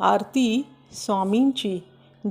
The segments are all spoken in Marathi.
आरती स्वामींची.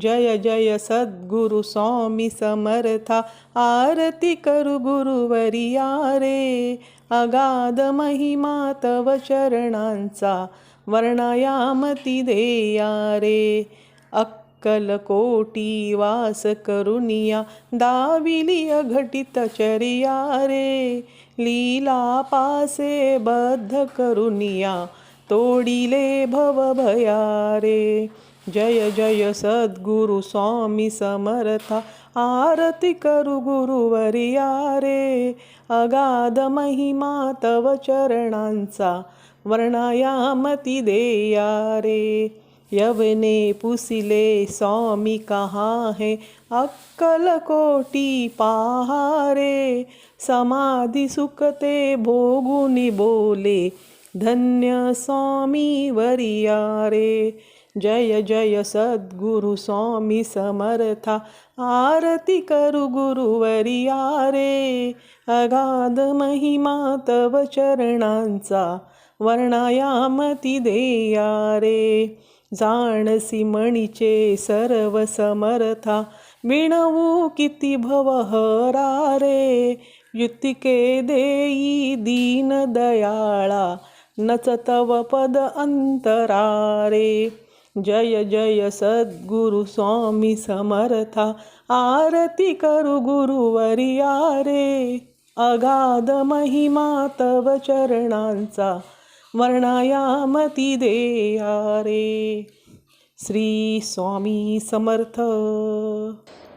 जय जय सद्गुरु स्वामी समर्था. आरती करू गुरुवरिया रे अगाध महिमा तव चरणांचा वर्णायामती देया रे अक्कलकोटी वास करुनिया. दाविली अघटित चरिया रे. लीला पासे बद्ध करुनिया. तोडिले भवभया रे जय जय सद्गुरु स्वामी समर्था. आरती करू गुरुवरिया रे अगाध महिमा तव चरणांचा वर्णायामती देया रे यवने पुसिले स्वामी कहा है? अक्कल कोटी पहारे. समाधी सुखते भोगुनी बोले. धन्य स्वामी वरिया रे जय जय सद्गुरु स्वामी समर्था। आरती करू गुरुवरिया रे अगाध महिमा तव चरणांचा वर्णायामती देया रे जाणसी मणीचे सर्व समर्था। विणवू किती भवहरा रे युतिके देई दीन दयाळा। नच तव पद अंतरारे। जय जय सद्गुरु स्वामी समर्था। आरती करू गुरुवरिया रे अगाध महिमा तव चरणांचा वर्णायामती देया रे श्री स्वामी समर्थ।